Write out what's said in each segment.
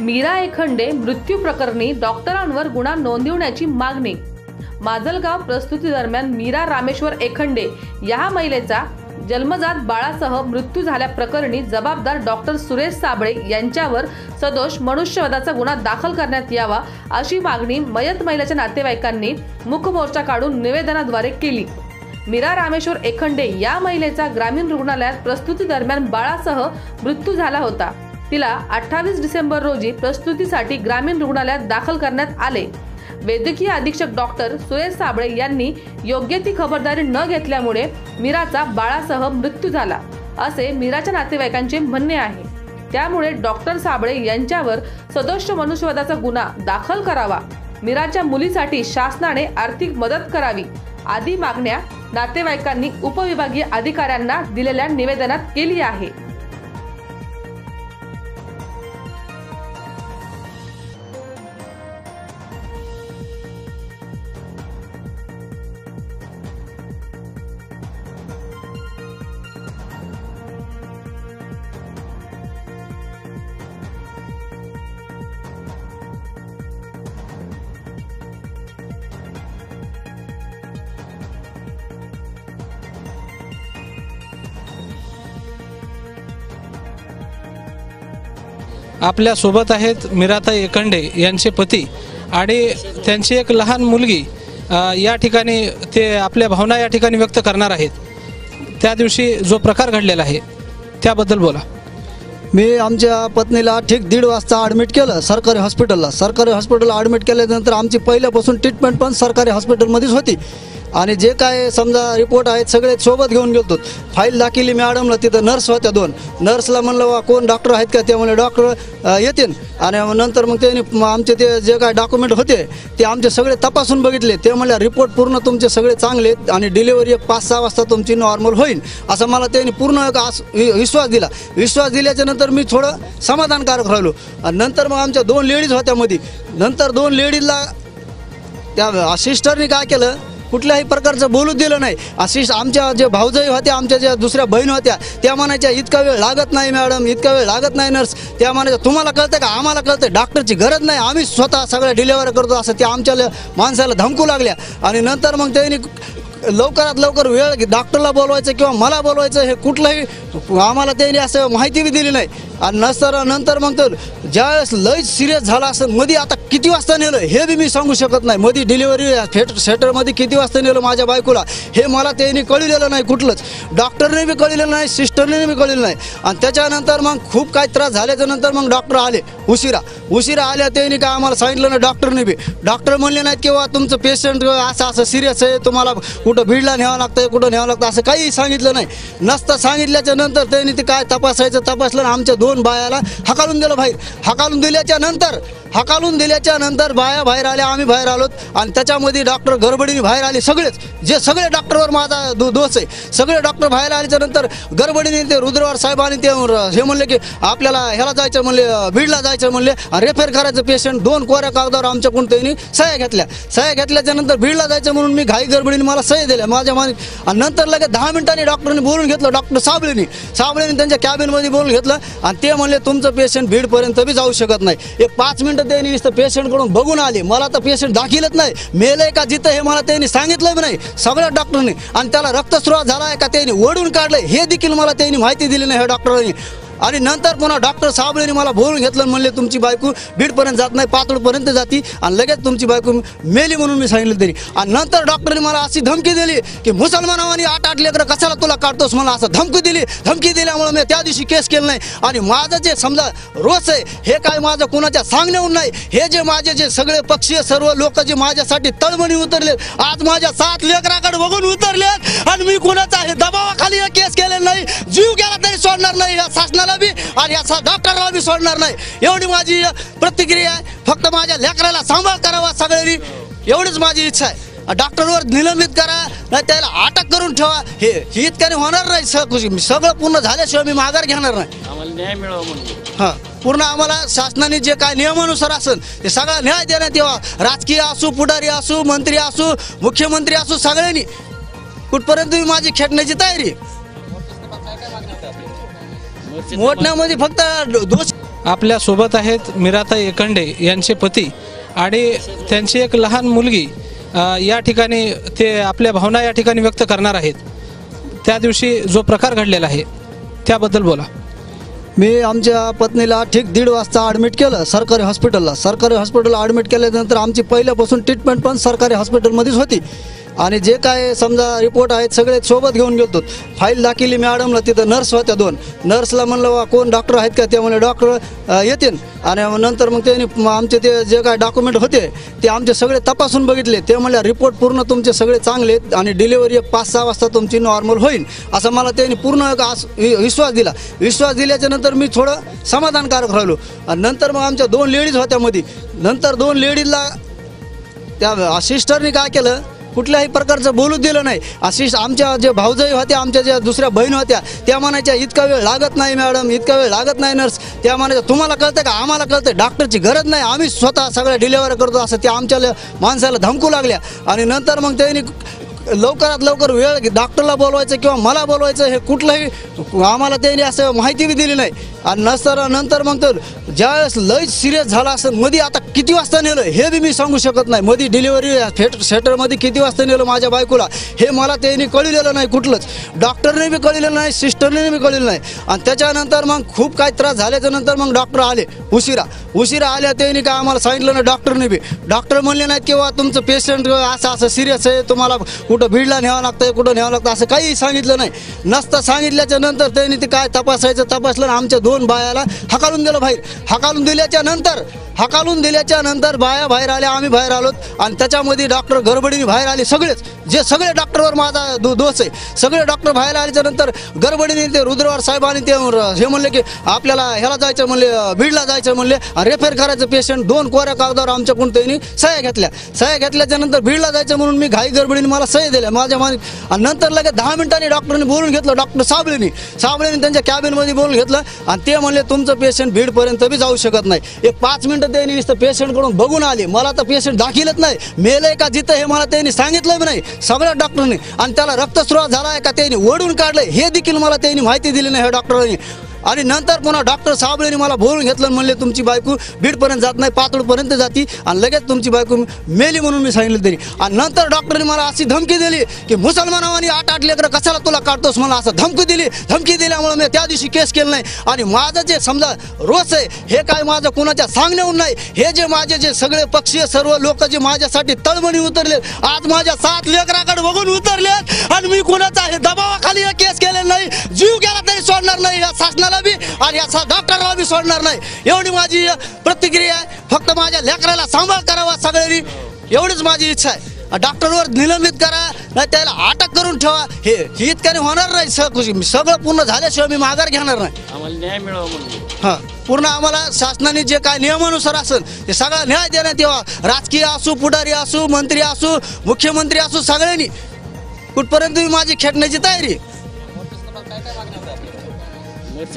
मीरा एखंडे मृत्यू प्रकरणी डॉक्टरांवर गुन्हा नोंदवण्याची मागणी. माजलगाव प्रस्तुती दरम्यान मीरा रामेश्वर एखंडे या महिलेचा जन्मजात बाळासह मृत्यू झाल्याप्रकरणी जबाबदार डॉक्टर सुरेश साबळे यांच्यावर सदोष मनुष्यवधाचा गुन्हा दाखल करण्यात यावा अशी मागणी मयत महिलेच्या नातेवाईकांनी मुखमोर्चा काढून निवेदनाद्वारे केली. मीरा रामेश्वर एखंडे या महिलेचा ग्रामीण रुग्णालयात प्रस्तुती दरम्यान बाळासह मृत्यू झाला होता. तिला अठ्ठावीस डिसेंबर रोजी प्रस्तुतीसाठी ग्रामीण रुग्णालयात दाखल करण्यात आले. वैद्यकीय अधीक्षक डॉक्टर सुरेश साबळे यांनी योग्य ती खबरदारी न घेतल्यामुळे मीराचा बाळासह मृत्यू झाला असे मीराच्या नातेवाईकांचे म्हणणे आहे. त्यामुळे डॉक्टर साबळे यांच्यावर सदोष मनुष्यवादाचा गुन्हा दाखल करावा मीराच्या मुलीसाठी शासनाने आर्थिक मदत करावी आदी मागण्या नातेवाईकांनी उपविभागीय अधिकाऱ्यांना दिलेल्या निवेदनात केली आहे. आपल्यासोबत आहेत मिराताई एकंडे यांचे पती आणि त्यांची एक लहान मुलगी या ठिकाणी ते आपल्या भावना या ठिकाणी व्यक्त करणार आहेत. त्या दिवशी जो प्रकार घडलेला आहे त्याबद्दल बोला. मी आमच्या पत्नीला ठीक दीड वाजता ॲडमिट केलं सरकारी हॉस्पिटलला सरकारी हॉस्पिटलला ॲडमिट केल्यानंतर आमची पहिल्यापासून ट्रीटमेंट पण सरकारी हॉस्पिटलमध्येच होती. आणि जे काय समजा रिपोर्ट आहेत सगळे सोबत घेऊन गेलो फाईल दाखिली मॅडमला तिथं नर्स होत्या दोन. नर्सला म्हणलं वा कोण डॉक्टर आहेत का? ते म्हणले डॉक्टर येतील. आणि नंतर मग त्यांनी आमचे ते जे काय डॉक्युमेंट होते ते आमचे सगळे तपासून बघितले. ते म्हणले रिपोर्ट पूर्ण तुमचे सगळे चांगले आणि डिलिव्हरी एक पाच सहा वाजता तुमची नॉर्मल होईल. असं मला त्यांनी पूर्ण एक आस वि- विश्वास दिला. विश्वास दिल्याच्या नंतर मी थोडं समाधानकारक राहिलो. आणि नंतर मग आमच्या दोन लेडीज होत्या मध्ये नंतर दोन लेडीजला त्या सिस्टरनी काय केलं कुठल्याही प्रकारचं बोलू दिलं नाही. अशीच आमच्या जे भाऊजाई होत्या आमच्या ज्या दुसऱ्या बहीण होत्या त्या म्हणायच्या इतका वेळ लागत नाही मॅडम इतका वेळ लागत नाही नर्स. त्या म्हणायच्या तुम्हाला कळतं का? आम्हाला कळतं डॉक्टरची गरज नाही. आम्ही स्वतः सगळ्या डिलेवरी करतो. असं त्या आमच्या माणसाला धमकू लागल्या. आणि नंतर मग त्यांनी लवकरात लवकर वेळ डॉक्टरला बोलवायचं किंवा मला बोलवायचं हे कुठलंही आम्हाला त्यांनी असं माहिती बी दिली नाही. आणि नंतर नंतर मग तर ज्यावेळेस लय सिरियस झाला असं मध्ये आता किती वाजता नेलं हे बी मी सांगू शकत नाही. मध्ये डिलिव्हरी फेट सेटरमध्ये किती वाजता नेलं माझ्या बायकोला हे मला त्यांनी कळलेलं नाही कुठलंच. डॉक्टरने बी कळलेलं नाही सिस्टरने बी कळलेलं नाही. आणि त्याच्यानंतर मग खूप काही त्रास झाल्याच्यानंतर मग डॉक्टर आले उशिरा. उशिरा आल्या त्यांनी काय आम्हाला सांगितलं ना डॉक्टरने बी. डॉक्टर म्हणले नाहीत किंवा तुमचं पेशंट असं असं सिरियस आहे तुम्हाला कुठं बीडला न्यावं लागतं कुठं न्यावं लागतं असं काही सांगितलं नाही. नसतं सांगितल्याच्या नंतर त्यांनी ते काय तपासायचं तपासलं आमच्या दोन बायाला हकालून दिलं बाहेर. हकालून दिल्याच्या नंतर हकालून दिल्याच्या नंतर बाया बाहेर आल्या आम्ही बाहेर आलोत आणि त्याच्यामध्ये डॉक्टर गडबडीने बाहेर आले सगळेच. जे सगळे डॉक्टरवर माझा दो दोष आहे. सगळे डॉक्टर बाहेर आल्याच्यानंतर गडबडीने ते रुद्रवार साहेबांनी ते हे म्हणले की आपल्याला ह्याला जायचं म्हणले बीडला जायचं म्हणले. रेफर करायचं पेशंट दोन कोऱ्या कागदावर आमच्या कोणत्याही सह्या घेतल्या. सह्या घेतल्याच्या नंतर बीडला जायचं म्हणून मी घाई गडबडीने मला सह्या दिल्या. माझ्या मान आणि नंतर लगेच दहा मिनिटांनी डॉक्टरने बोलून घेतलं डॉक्टर साबळेने. साबळेने त्यांच्या कॅबिनमध्ये बोलून घेतलं. आणि ते म्हणले तुमचं पेशंट भीडपर्यंत बी जाऊ शकत नाही. एक पाच मिनटं त्यांनी नुसतं पेशंटकडून बघून आले. मला तर पेशंट दाखिलच नाही. मेलंय का जिथं हे मला त्यांनी सांगितलं बी नाही. सगळ्या डॉक्टरने आणि त्याला रक्तस्राव झाला आहे का त्यांनी ओढून काढलंय हे देखील मला त्यांनी माहिती दिली नाही ह्या डॉक्टरांनी आणि नंतर पुन्हा डॉक्टर साबळेने मला बोलून घेतलं म्हणले तुमची बायको बीडपर्यंत जात नाही पातळपर्यंत जाती आणि लगेच तुमची बायको मेली म्हणून मी सांगितलं तरी. आणि नंतर डॉक्टरने मला अशी धमकी दिली की मुसलमानावानी आठ आठ लेकरं कशाला तुला काढतोस? मला असं धमकी दिली. धमकी दिल्यामुळे मी त्या दिवशी केस केलं नाही. आणि माझं जे समजा रोष आहे हे काय माझं कोणाच्या सांगण्याहून नाही. हे जे माझे जे सगळे पक्षीय सर्व लोक जे माझ्यासाठी तळमणी उतरले आज माझ्या सात लेकराकडे बघून उतरलेत आणि मी कोणाचा हे दबावाखाली हे केस केले नाही जीव गेला तरी सोडणार नाही या शासनाला बी आणि या सा- डॉक्टरला बी सोडणार नाही. एवढी माझी प्रतिक्रिया आहे. फक्त माझ्या लेकराला सांभाळ करावा सगळ्यांनी. एवढीच माझी इच्छा आहे. डॉक्टरवर निलंबित करा नाही त्याला अटक करून ठेवा. हे इतक्याने होणार नाही सग- सगळं पूर्ण झाल्याशिवाय मी माघार घेणार नाही. आम्हाला न्याय मिळावा म्हणून हा पूर्ण आम्हाला शासनाने जे काय नियमानुसार असेल ते सगळा न्याय देण्यात यावा. राजकीय असू पुढारी असू मंत्री असू मुख्यमंत्री असू सगळ्यांनी. कुठपर्यंत मी माझी खेटण्याची तयारी मोठण्यामध्ये फक्त दोष आपल्यासोबत आहेत मीराताई एकंडे यांचे पती आणि त्यांची एक लहान मुलगी या ठिकाणी ते आपल्या भावना या ठिकाणी व्यक्त करणार आहेत. त्या दिवशी जो प्रकार घडलेला आहे त्याबद्दल बोला. मी आमच्या पत्नीला ठीक दीड वाजता ॲडमिट केलं सरकारी हॉस्पिटलला सरकारी हॉस्पिटलला ॲडमिट केल्यानंतर आमची पहिल्यापासून ट्रीटमेंट पण सरकारी हॉस्पिटलमध्येच होती. आणि जे काय समजा रिपोर्ट आहेत सगळे सोबत घेऊन गेलो फाईल दाखिली मॅडमला तिथं नर्स होत्या दोन. नर्सला म्हणलं वा कोण डॉक्टर आहेत का? ते म्हणले डॉक्टर येतील. आणि नंतर मग त्यांनी आमचे ते जे काय डॉक्युमेंट होते ते आमचे सगळे तपासून बघितले. ते म्हणले रिपोर्ट पूर्ण तुमचे सगळे चांगले आहेत आणि डिलिव्हरी एक पाच सहा वाजता तुमची नॉर्मल होईल. असं मला त्यांनी पूर्ण एक आस वि- विश्वास दिला. विश्वास दिल्याच्या नंतर मी थोडं समाधानकारक राहिलो. आणि नंतर मग आमच्या दोन लेडीज होत्या मध्ये नंतर दोन लेडीजला त्या सिस्टरनी काय केलं कुठल्याही प्रकारचं बोलू दिलं नाही. अशी आमच्या जे भाऊजाई होत्या आमच्या ज्या दुसऱ्या बहीण होत्या त्या म्हणायच्या इतका वेळ लागत नाही मॅडम इतका वेळ लागत नाही नर्स. त्या म्हणायच्या तुम्हाला कळतं का? आम्हाला कळतं डॉक्टरची गरज नाही. आम्ही स्वतः सगळ्या डिलेवरी करतो. असं त्या आमच्या माणसाला धमकू लागल्या. आणि नंतर मग त्यांनी लवकरात लवकर वेळ डॉक्टरला बोलवायचं किंवा मला बोलवायचं हे कुठलंही आम्हाला त्यांनी असं माहिती बी दिली नाही. आणि नसताना नंतर मग तर ज्यावेळेस लय सिरियस झाला असं मध्ये आता किती वाजता नेलं हे बी मी सांगू शकत नाही. मध्ये डिलिव्हरी थेट सेटरमध्ये किती वाजता नेलं माझ्या बायकोला हे मला त्यांनी कळलेलं नाही कुठलंच. डॉक्टरने बी कळलेलं नाही सिस्टरने बी कळलेलं नाही. आणि त्याच्यानंतर मग खूप काही त्रास झाल्याच्यानंतर मग डॉक्टर आले उशिरा. उशिरा आल्या त्यांनी काय आम्हाला सांगितलं ना डॉक्टरने बी. डॉक्टर म्हणले नाहीत किंवा तुमचं पेशंट असं असं सिरियस आहे तुम्हाला कुठं भीडला न्यावं लागतं कुठं न्यावं लागतं असं काही सांगितलं नाही. नसतं सांगितल्याच्या नंतर त्यांनी ते काय तपासायचं तपासलं आणि आमच्या दोन बायाला हकालून दिलं बाहेर. हकालून दिल्याच्या नंतर हकालून दिल्याच्या नंतर बाया बाहेर आल्या आम्ही बाहेर आलो आणि त्याच्यामध्ये डॉक्टर गडबडीने बाहेर आले सगळेच. जे सगळे डॉक्टरवर माझा दो दोष आहे. सगळे डॉक्टर बाहेर आल्याच्यानंतर गडबडीने ते रुद्रवार साहेबांनी ते हे म्हणले की आपल्याला ह्याला जायचं म्हणले बीडला जायचं म्हणले. रेफर करायचं पेशंट दोन कोऱ्या कागदावर आमच्याकडून त्यांनी सह्या घेतल्या. सह्या घेतल्याच्या नंतर बीडला जायचं म्हणून मी घाई गडबडीने मला सह्या दिल्या. माझ्या मान आणि नंतर लगेच दहा मिनिटांनी डॉक्टरने बोलून घेतलं डॉक्टर साबळेनी. साबळेने त्यांच्या कॅबिनमध्ये बोलून घेतलं आणि ते म्हणले तुमचं पेशंट बीडपर्यंत बी जाऊ शकत नाही. एक पाच मिनिटं त्यांनी पेशंटकडून बघून आले. मला तर पेशंट दाखिलच नाही. मेलंय का जिथं हे मला त्यांनी सांगितलं नाही. सगळ्या डॉक्टरने आणि त्याला रक्तस्राव झाला आहे का त्यांनी ओढून काढलं हे देखील मला त्यांनी माहिती दिली नाही ह्या डॉक्टरांनी आणि नंतर पुन्हा डॉक्टर साबळेने मला भरून घेतलं म्हणले तुमची बायको बीडपर्यंत जात नाही पातळपर्यंत जाती. आणि लगेच तुमची बायको मेली म्हणून मी सांगितलं तरी. आणि नंतर डॉक्टरने मला अशी धमकी दिली की मुसलमानावानी आठ आठ लेकरं कशाला तुला काढतोस? मला असं धमकी दिली. धमकी दिल्यामुळे मी त्या दिवशी केस केलं नाही. आणि माझं जे समजा रोष आहे हे काय माझं कुणाच्या सांगण्याहून नाही. हे जे माझे जे सगळे पक्षीय सर्व लोक जे माझ्यासाठी तळमणी उतरले आज माझ्या सात लेकराकडे बघून उतरले आणि मी कुणाचा हे दबावाखाली हे केस केले नाही जीव गेला तरी सोडणार नाही या शासनाला बी आणि या सा- डॉक्टरला बी सोडणार नाही. एवढी माझी प्रतिक्रिया आहे. फक्त माझ्या लेकराला सांभाळ करावा सगळ्यांनी. एवढीच माझी इच्छा आहे. डॉक्टरवर निलंबित करा नाही त्याला अटक करून ठेवा. हे हे इतक्याने होणार नाही सग- सगळं पूर्ण झाल्याशिवाय मी माघार घेणार नाही. आम्हाला न्याय मिळावा म्हणून. हा पूर्ण आम्हाला शासनाने जे काय नियमानुसार असेल ते सगळा न्याय देण्यात यावा. राजकीय असू पुढारी असू मंत्री असू मुख्यमंत्री असू सगळ्यांनी. कुठपर्यंत मी माझी खेटण्याची तयारी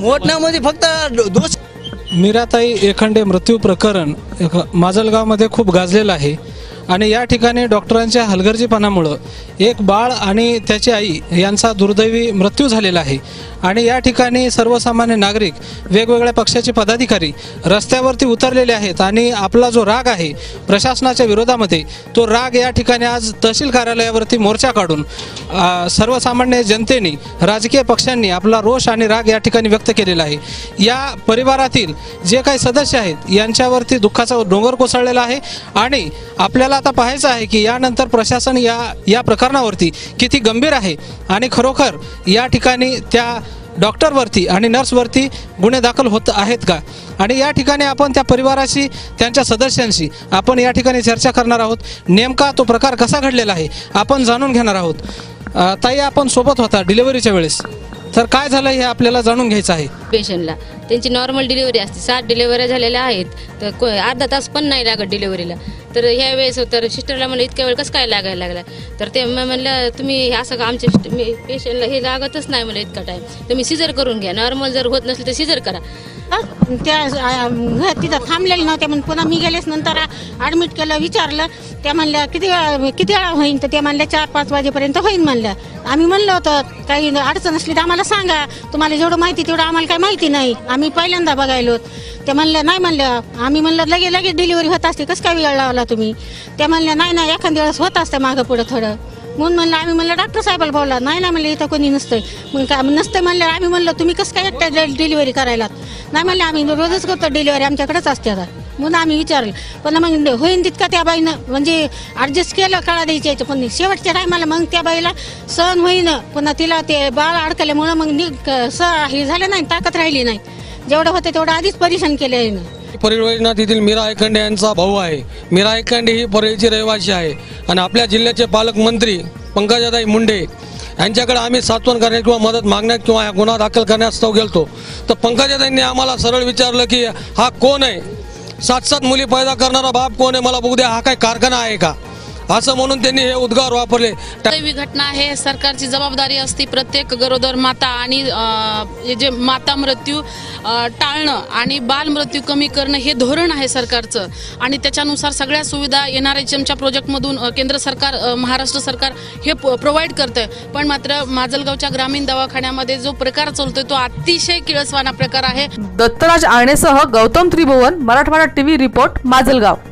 मोठण्यामध्ये फक्त दोष मीराताई एखंडे मृत्यू प्रकरण एक माजलगावमध्ये खूप गाजलेलं आहे. आणि या ठिकाणी डॉक्टरांच्या हलगर्जीपणामुळं एक बाळ आणि त्याची आई यांचा दुर्दैवी मृत्यू झालेला आहे. आणि या ठिकाणी सर्वसामान्य नागरिक वेगवेगळ्या पक्षाचे पदाधिकारी रस्त्यावरती उतरलेले आहेत आणि आपला जो राग आहे प्रशासनाच्या विरोधामध्ये तो राग या ठिकाणी आज तहसील कार्यालयावरती मोर्चा काढून सर्वसामान्य जनतेने राजकीय पक्षांनी आपला रोष आणि राग या ठिकाणी व्यक्त केलेला आहे. या परिवारातील जे काही सदस्य आहेत यांच्यावरती दुःखाचा डोंगर कोसळलेला आहे आणि आपल्याला आता पाहायचं आहे की यानंतर प्रशासन या या प्रकरणावरती किती गंभीर आहे आणि खरोखर या ठिकाणी त्या डॉक्टरवरती आणि नर्सवरती गुन्हे दाखल होत आहेत का? आणि या ठिकाणी आपण त्या परिवाराशी त्यांच्या सदस्यांशी आपण या ठिकाणी चर्चा करणार आहोत. नेमका तो प्रकार कसा घडलेला आहे आपण जाणून घेणार आहोत. ताई आपण सोबत होता डिलिव्हरीच्या वेळेस. तर काय झालं हे आपल्याला जाणून घ्यायचं आहे? पेशंटला त्यांची नॉर्मल डिलिव्हरी असते. सात डिलिव्हऱ्या झालेल्या आहेत. तर को- अर्धा तास पण नाही लागत डिलिव्हरीला तर ह्या वेळेस तर सिस्टरला म्हणलं इतक्या वेळ कसं काय लागायला लागला? तर ते म- म्हणलं तुम्ही असं का आमच्या पेशंटला हे लागतच नाही मला इतका टाईम तुम्ही सिजर करून घ्या. नॉर्मल जर होत नसेल तर सिजर करा. त्या तिथं थांबलेल्या नव्हत्या म्हणून पुन्हा मी गेलेच नंतर ॲडमिट केलं विचारलं. त्या म्हणल्या किती वेळा किती वेळा होईन? तर त्या म्हणल्या चार पाच वाजेपर्यंत होईन म्हणल्या. आम्ही म्हणलं होतं काही अडचण असली तर आम्हाला सांगा. तुम्हाला जेवढं माहिती तेवढं आम्हाला काही माहिती नाही. आम्ही पहिल्यांदा बघायलो. त्या म्हणल्या नाही म्हणल्या. आम्ही म्हणलं लगे लगेच डिलिव्हरी होत असते. कसं काय वेळ लावला तुम्ही? त्या म्हणल्या नाही नाही एखाद्या वेळेस होत असतं मागं पुढं थोडं. म्हणून म्हणलं आम्ही म्हणलं डॉक्टर साहेबाला बोलला नाही ना म्हणलं इथं कोणी नसतंय. मग काय नसतं म्हणलं आम्ही म्हणलं तुम्ही कसं काय एकट्या डिलिव्हरी करायला? नाही म्हणलं आम्ही रोजच करतो डिलिव्हरी आमच्याकडेच असते आता. म्हणून आम्ही विचारलं. पण मग होईन तितका त्या बाईनं. म्हणजे ॲडजस्ट केलं कळा द्यायच्या याचं. पण शेवटच्या टायमाला मग त्या बाईला सहन होईन. पुन्हा तिला ते बाळ अडकल्यामुळं मग नि स हे झालं नाही ताकद राहिली नाही. जेवढं होतं तेवढं आधीच परेशान केलं आहे परियोजना तेथील मीरा एकंडे यांचा भाऊ आहे. मीरा एकंडे ही परळीची रहिवासी आहे. आणि आपल्या जिल्ह्याचे पालकमंत्री पंकजाताई मुंडे यांच्याकडे आम्ही सात्वन करण्यात किंवा मदत मागण्यात किंवा या गुन्हा दाखल करण्यास्तव गेलतो तर पंकजाताईंनी आम्हाला सरळ विचारलं की हा कोण आहे? सात सात मुली पैदा करणारा बाप कोण आहे? मला बघू द्या हा काय कारखाना आहे का? असं म्हणून त्यांनी हे उद्गार वापरले. दैवी घटना आहे सरकारची जबाबदारी असते. प्रत्येक गरोदर माता आणि अ, हे जे माता मृत्यू अ, टाळणं आणि बाल मृत्यू कमी करणं हे धोरण आहे सरकारचं. आणि त्याच्यानुसार सगळ्या सुविधा एन आर एच एमच्या प्रोजेक्टमधून अ, केंद्र सरकार अ, महाराष्ट्र सरकार हे प्रोव्हाइड करतंय. पण मात्र माजलगावच्या ग्रामीण दवाखान्यामध्ये जो प्रकार चालतोय तो अतिशय किळसवाना प्रकार आहे. दत्तराज आणेसह गौतम त्रिभुवन मराठवाडा टीव्ही रिपोर्ट माजलगाव.